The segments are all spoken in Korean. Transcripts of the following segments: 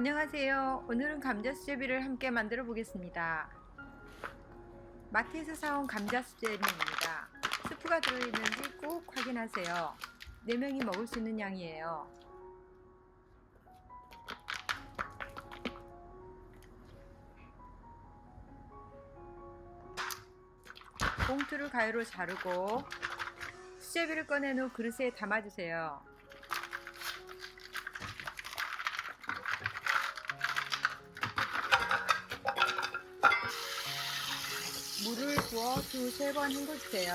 안녕하세요. 오늘은 감자 수제비를 함께 만들어 보겠습니다. 마트에서 사온 감자 수제비입니다. 스프가 들어있는지 꼭 확인하세요. 4명이 먹을 수 있는 양이에요. 봉투를 가위로 자르고 수제비를 꺼낸 후 그릇에 담아주세요. 물을 부어 두세 번 헹궈주세요.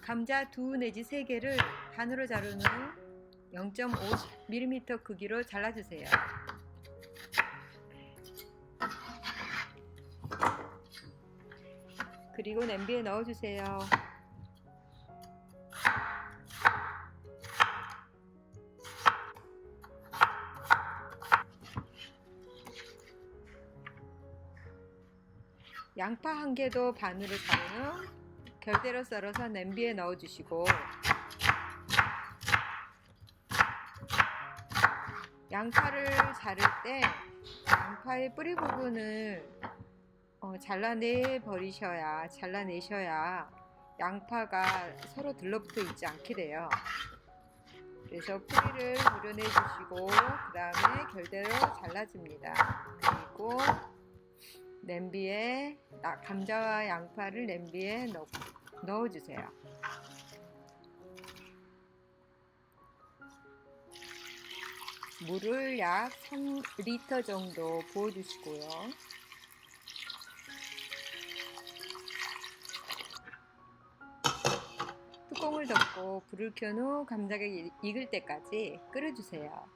감자 두 내지 세 개를 반으로 자른 후 0.5mm 크기로 잘라주세요. 그리고 냄비에 넣어주세요. 양파 한 개도 반으로 자른 후 결대로 썰어서 냄비에 넣어주시고 양파를 자를 때 양파의 뿌리 부분을 어, 잘라내 버리셔야 잘라내셔야 양파가 서로 들러붙어 있지 않게 돼요. 그래서 뿌리를 우려내 주시고 그 다음에 결대로 잘라줍니다. 그리고 냄비에 나- 감자와 양파를 냄비에 넣, 넣어주세요. 물을 약 3리터 정도 부어주시고요. 뚜껑을 덮고 불을 켠 후 감자가 익- 익을 때까지 끓여주세요.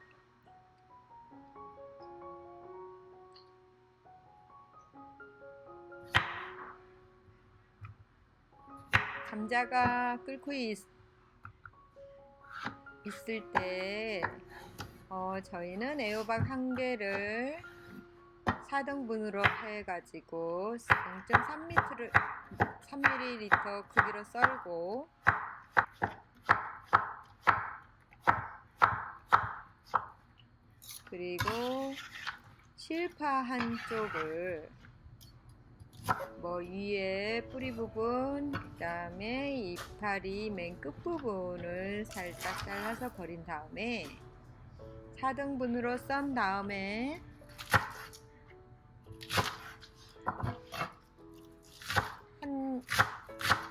감자가 끓고 있, 있을 때 어, 저희는 애호박 한 개를 4등분으로 해가지고 0.3ml 3ml 크기로 썰고 실파 한쪽을 뭐 위에 뿌리 부분 그 다음에 이파리 맨 끝 부분을 살짝 잘라서 버린 다음에 4등분으로 썬 다음에 한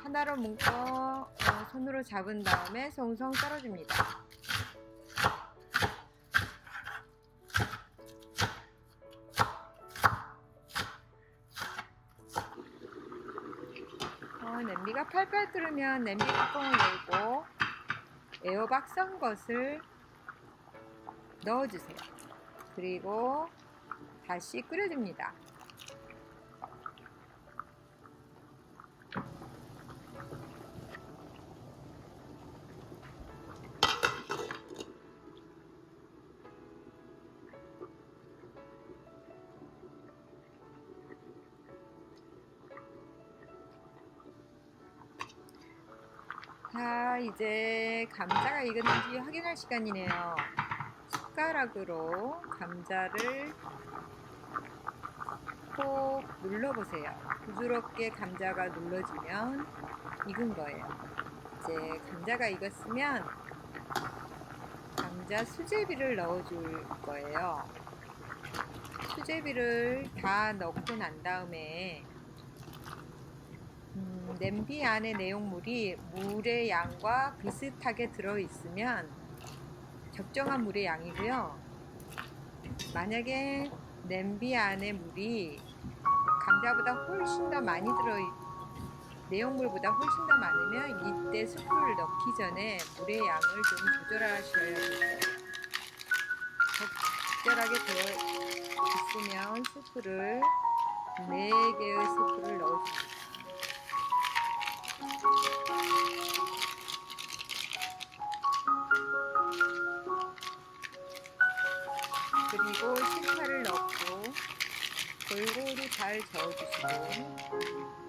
하나로 묶어 어, 손으로 잡은 다음에 송송 썰어줍니다. 어, 냄비가 팔팔 끓으면 냄비 뚜껑을 열고 애호박 썬 것을 넣어주세요. 그리고 다시 끓여줍니다. 자, 이제 감자가 익었는지 확인할 시간이네요. 숟가락으로 감자를 꼭 눌러보세요. 부드럽게 감자가 눌러지면 익은 거예요. 이제 감자가 익었으면 감자 수제비를 넣어줄 거예요. 수제비를 다 넣고 난 다음에 음, 냄비 안에 내용물이 물의 양과 비슷하게 들어있으면 적정한 물의 양이고요. 만약에 냄비 안에 물이 감자보다 훨씬 더 많이 들어 내용물보다 훨씬 더 많으면 이때 스프를 넣기 전에 물의 양을 좀 조절하셔야 돼요. 적절하게 되어 있으면 스프를 4개의 스프를 넣어줍니다. 잘 저어주시고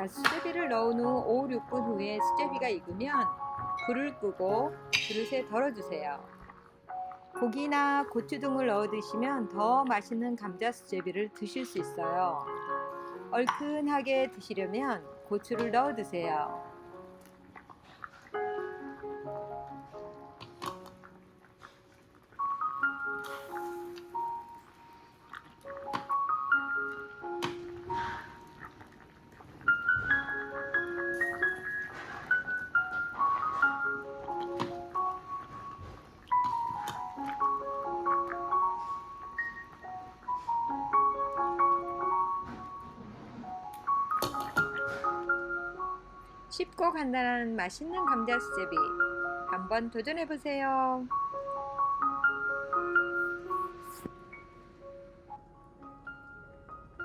자, 수제비를 넣은 후 5, 6분 후에 수제비가 익으면 불을 끄고 그릇에 덜어주세요. 고기나 고추 등을 넣어 드시면 더 맛있는 감자 수제비를 드실 수 있어요. 얼큰하게 드시려면 고추를 넣어 드세요. 쉽고 간단한 맛있는 감자 수제비 한번 도전해 보세요.